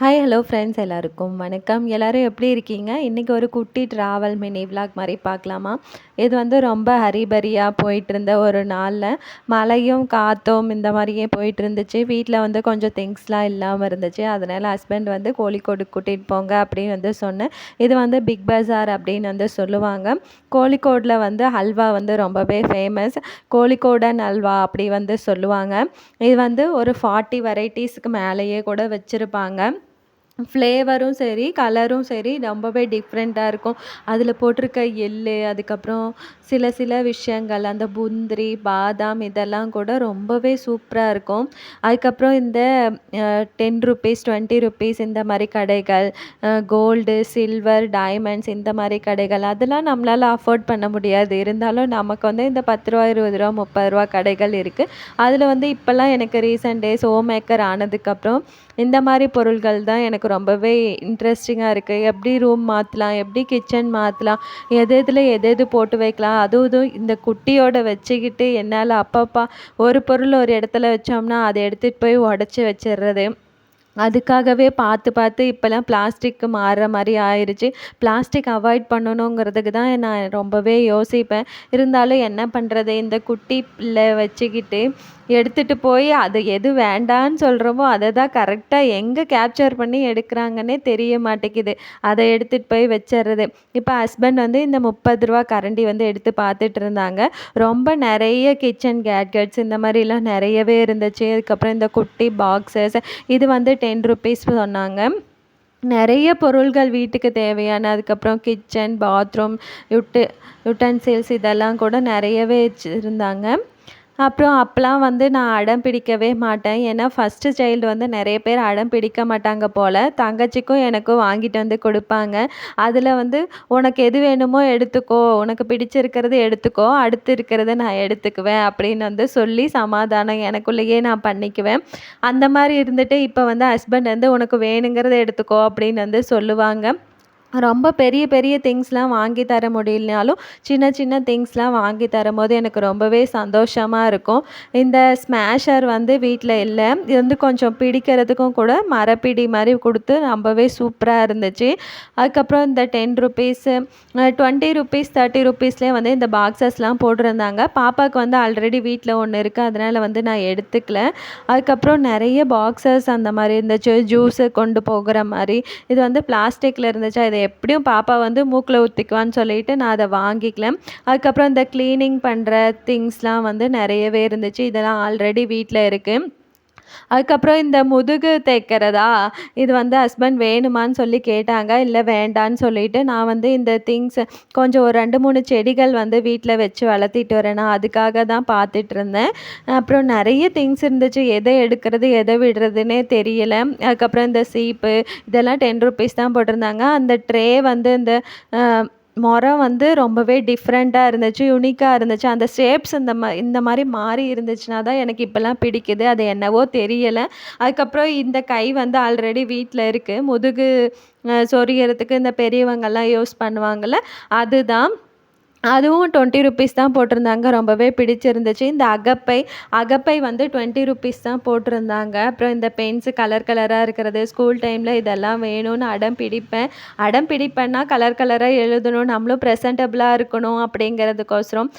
Hi hello friends எல்லாருக்கும் வணக்கம். எல்லோரும் எப்படி இருக்கீங்க? இன்றைக்கி ஒரு குட்டி ட்ராவல் மினி விலாக் மாதிரி பார்க்கலாமா? இது வந்து ரொம்ப ஹரிபரியாக போயிட்டு இருந்த ஒரு நாளில். மழையும் காற்றும் இந்த மாதிரியே போயிட்டு இருந்துச்சு வீட்டில் வந்து கொஞ்சம் திங்ஸ்லாம் இல்லாமல் இருந்துச்சு. அதனால் ஹஸ்பண்ட் வந்து கோழிக்கோடு கூட்டிகிட்டு போங்க அப்படின்னு வந்து சொன்னேன். இது வந்து பிக் பஜார் அப்படின்னு வந்து சொல்லுவாங்க. கோழிக்கோடில் வந்து ஹல்வா வந்து ரொம்பவே ஃபேமஸ் கோழிக்கோடன் அல்வா அப்படி வந்து சொல்லுவாங்க. இது வந்து ஒரு ஃபார்ட்டி வெரைட்டிஸ்க்கு மேலேயே கூட வச்சுருப்பாங்க. ஃப்ளேவரும் சரி கலரும் சரி ரொம்பவே டிஃப்ரெண்ட்டாக இருக்கும். அதில் போட்டிருக்க எள்ளு அதுக்கப்புறம் சில சில விஷயங்கள் அந்த புந்திரி பாதாம் இதெல்லாம் கூட ரொம்பவே சூப்பராக இருக்கும். அதுக்கப்புறம் இந்த டென் ருப்பீஸ் டுவெண்ட்டி ருப்பீஸ் இந்த மாதிரி கடைகள் கோல்டு சில்வர் டைமண்ட்ஸ் இந்த மாதிரி கடைகள் அதெல்லாம் நம்மளால் அஃபோர்ட் பண்ண முடியாது. இருந்தாலும் நமக்கு வந்து இந்த பத்து ரூபா இருபது ரூபா முப்பது ரூபா கடைகள் இருக்குது அதில் வந்து இப்போல்லாம் எனக்கு ரீசெண்ட் டேஸ் ஹோம் மேக்கர் ஆனதுக்கப்புறம் இந்த மாதிரி பொருள்கள் தான் எனக்கு ரொம்பவே இன்ட்ரெஸ்டிங்காக இருக்குது எப்படி ரூம் மாற்றலாம் எப்படி கிச்சன் மாற்றலாம் எது எதில் எது எது போட்டு வைக்கலாம் அதுவும் இதுவும் இந்த குட்டியோட வச்சுக்கிட்டு என்னால் அப்பப்பா ஒரு பொருள் ஒரு இடத்துல வச்சோம்னா அதை எடுத்துகிட்டு போய் உடச்சி வச்சிடுறது. அதுக்காகவே பார்த்து பார்த்து இப்போல்லாம் பிளாஸ்டிக்கு மாறுற மாதிரி ஆயிடுச்சு பிளாஸ்டிக் அவாய்ட் பண்ணணுங்கிறதுக்கு தான் நான் ரொம்பவே யோசிப்பேன். இருந்தாலும் என்ன பண்ணுறது இந்த குட்டி பிள்ளை வச்சுக்கிட்டு எடுத்துகிட்டு போய் அது எது வேண்டான்னு சொல்கிறோமோ அதை தான் கரெக்டாக எங்கே கேப்சர் பண்ணி எடுக்கிறாங்கன்னே தெரிய மாட்டேங்குது. அதை எடுத்துகிட்டு போய் வச்சிடுறது இப்போ ஹஸ்பண்ட் வந்து இந்த முப்பது ரூபா கரண்டி வந்து எடுத்து பார்த்துட்டு இருந்தாங்க. ரொம்ப நிறைய கிச்சன் கேட்கட்ஸ் இந்த மாதிரிலாம் நிறையவே இருந்துச்சு. அதுக்கப்புறம் இந்த குட்டி பாக்ஸஸ் இது வந்து டென் ருபீஸ் சொன்னாங்க. நிறைய பொருள்கள் வீட்டுக்கு தேவையான அதுக்கப்புறம் கிச்சன் பாத்ரூம் யுட்டு யுட்டன்சில்ஸ் இதெல்லாம் கூட நிறையவே வச்சுருந்தாங்க. அப்புறம் அப்போலாம் வந்து நான் அடம் பிடிக்கவே மாட்டேன். ஏன்னா ஃபஸ்ட்டு சைல்டு வந்து நிறைய பேர் அடம் பிடிக்க மாட்டாங்க போல். தங்கச்சிக்கும் எனக்கும் வாங்கிட்டு வந்து கொடுப்பாங்க. அதில் வந்து உனக்கு எது வேணுமோ எடுத்துக்கோ. உனக்கு பிடிச்சிருக்கிறது எடுத்துக்கோ. அடுத்து இருக்கிறத நான் எடுத்துக்குவேன். அப்படின்னு வந்து சொல்லி சமாதானம் எனக்குள்ளேயே நான் பண்ணிக்குவேன். அந்த மாதிரி இருந்துட்டு இப்போ வந்து ஹஸ்பண்ட் வந்து உனக்கு வேணுங்கிறத எடுத்துக்கோ. அப்படின்னு வந்து சொல்லுவாங்க. ரொம்ப பெரிய பெரிய திங்ஸ்லாம் வாங்கி தர முடியலனாலும் சின்ன சின்ன திங்ஸ்லாம் வாங்கி தரும்போது எனக்கு ரொம்பவே சந்தோஷமாக இருக்கும். இந்த ஸ்மேஷர் வந்து வீட்டில் இல்லை. இது வந்து கொஞ்சம் பிடிக்கிறதுக்கும் கூட மரப்பிடி மாதிரி கொடுத்து ரொம்பவே சூப்பராக இருந்துச்சு. அதுக்கப்புறம் இந்த ten rupees twenty rupees thirty ருபீஸ்லேயே வந்து இந்த பாக்ஸஸ்லாம் போட்டிருந்தாங்க. பாப்பாவுக்கு வந்து ஆல்ரெடி வீட்டில் ஒன்று இருக்குது அதனால் வந்து நான் எடுத்துக்கல. அதுக்கப்புறம் நிறைய பாக்ஸஸ் அந்த மாதிரி இருந்துச்சு. ஜூஸு கொண்டு போகிற மாதிரி. இது வந்து பிளாஸ்டிக்கில் இருந்துச்சு? இது எப்படியும் பாப்பா வந்து மூக்கில் ஊற்றிக்குவான்னு சொல்லிட்டு நான் அதை வாங்கிக்கல. அதுக்கப்புறம் இந்த க்ளீனிங் பண்ணுற திங்ஸ்லாம் வந்து நிறையவே இருந்துச்சு. இதெல்லாம் ஆல்ரெடி வீட்டில் இருக்குது அதுக்கப்புறம் இந்த முதுகு தைக்கிறதா? இது வந்து ஹஸ்பண்ட் வேணுமான்னு சொல்லி கேட்டாங்க. இல்லை வேண்டான்னு சொல்லிட்டு நான் வந்து இந்த திங்ஸ் கொஞ்சம் ஒரு ரெண்டு மூணு செடிகள் வந்து வீட்டில் வச்சு வளர்த்திட்டு வரேன்னா அதுக்காக தான் பார்த்துட்டு இருந்தேன். அப்புறம் நிறைய திங்ஸ் இருந்துச்சு. எதை எடுக்கிறது எதை விடுறதுன்னே தெரியல. அதுக்கப்புறம் இந்த சீப்பு இதெல்லாம் டென் ருபீஸ் தான் போட்டிருந்தாங்க. அந்த ட்ரே வந்து இந்த முறம் வந்து ரொம்பவே டிஃப்ரெண்ட்டாக இருந்துச்சு யுனிக்காக இருந்துச்சு. அந்த ஷேப்ஸ் இந்த மா இந்த மாதிரி மாறி இருந்துச்சுன்னா தான் எனக்கு இப்போல்லாம் பிடிக்குது. அது என்னவோ தெரியலை. அதுக்கப்புறம் இந்த கை வந்து ஆல்ரெடி வீட்டில் இருக்குது முதுகு சொரிகிறதுக்கு இந்த பெரியவங்கள்லாம் யூஸ் பண்ணுவாங்கள்ல அதுதான். அதுவும் டுவெண்ட்டி ருப்பீஸ் தான் போட்டிருந்தாங்க. ரொம்பவே பிடிச்சிருந்துச்சு. இந்த அகப்பை அகப்பை வந்து டுவெண்ட்டி ருப்பீஸ் தான் போட்டிருந்தாங்க. அப்புறம் இந்த பெயிண்ட்ஸு கலர் கலராக இருக்கிறது ஸ்கூல் டைமில் இதெல்லாம் வேணும்னு அடம் பிடிப்பேன். அடம் பிடிப்பேன்னா கலர் கலராக எழுதணும். நம்மளும் ப்ரெசன்டபுளாக இருக்கணும் அப்படிங்கிறதுக்கோசரம்.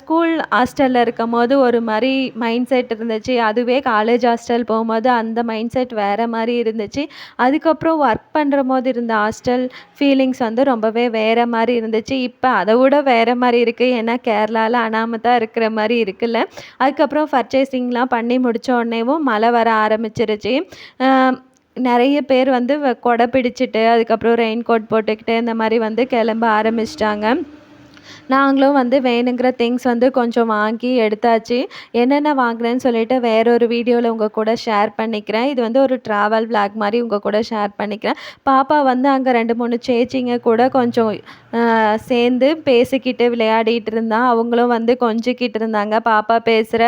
ஸ்கூல் ஹாஸ்டலில் இருக்கும் போது ஒரு மாதிரி மைண்ட் செட் இருந்துச்சு. அதுவே காலேஜ் ஹாஸ்டல் போகும்போது அந்த மைண்ட் செட் வேறு மாதிரி இருந்துச்சு. அதுக்கப்புறம் ஒர்க் பண்ணுற போது இருந்த ஹாஸ்டல் ஃபீலிங்ஸ் வந்து ரொம்பவே வேறு மாதிரி இருந்துச்சு. இப்போ அதை விட வேறு மாதிரி இருக்குது ஏன்னா கேரளாவில் அனாமத்தாக இருக்கிற மாதிரி இருக்குல்ல. அதுக்கப்புறம் பர்ச்சேசிங்லாம் பண்ணி முடித்த உடனேவும் மழை வர ஆரம்பிச்சிருச்சு. நிறைய பேர் வந்து கொடை பிடிச்சிட்டு அதுக்கப்புறம் ரெயின் கோட் போட்டுக்கிட்டு இந்த மாதிரி வந்து கிளம்ப ஆரம்பிச்சிட்டாங்க. நாங்களும் வந்து வேணுங்கிற திங்ஸ் வந்து கொஞ்சம் வாங்கி எடுத்தாச்சு. என்னென்ன வாங்கினேன்னு சொல்லிட்டு வேற ஒரு வீடியோவில் உங்கள் கூட ஷேர் பண்ணிக்கிறேன். இது வந்து ஒரு ட்ராவல் விளாக் மாதிரி உங்கள் கூட ஷேர் பண்ணிக்கிறேன். பாப்பா வந்து அங்கே ரெண்டு மூணு சேச்சிங்க கூட கொஞ்சம் சேர்ந்து பேசிக்கிட்டு விளையாடிட்டு இருந்தான் அவங்களும் வந்து கொஞ்சிக்கிட்டு இருந்தாங்க. பாப்பா பேசுகிற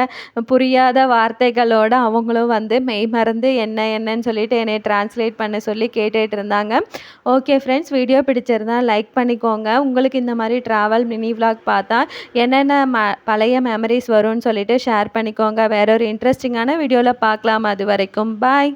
புரியாத வார்த்தைகளோடு அவங்களும் வந்து மெய் மறந்து என்ன என்னன்னு சொல்லிட்டு என்னை டிரான்ஸ்லேட் பண்ண சொல்லி கேட்டுட்டு இருந்தாங்க. ஓகே ஃப்ரெண்ட்ஸ் வீடியோ பிடிச்சிருந்தா லைக் பண்ணிக்கோங்க. உங்களுக்கு இந்த மாதிரி ட்ராவல் மினி விலாக் பார்த்தா என்னென்ன ம பழைய மெமரிஸ் வரும்னு சொல்லிட்டு ஷேர் பண்ணிக்கோங்க. வேற ஒரு இன்ட்ரெஸ்டிங்கான வீடியோவில் பார்க்கலாம். அது வரைக்கும் பாய்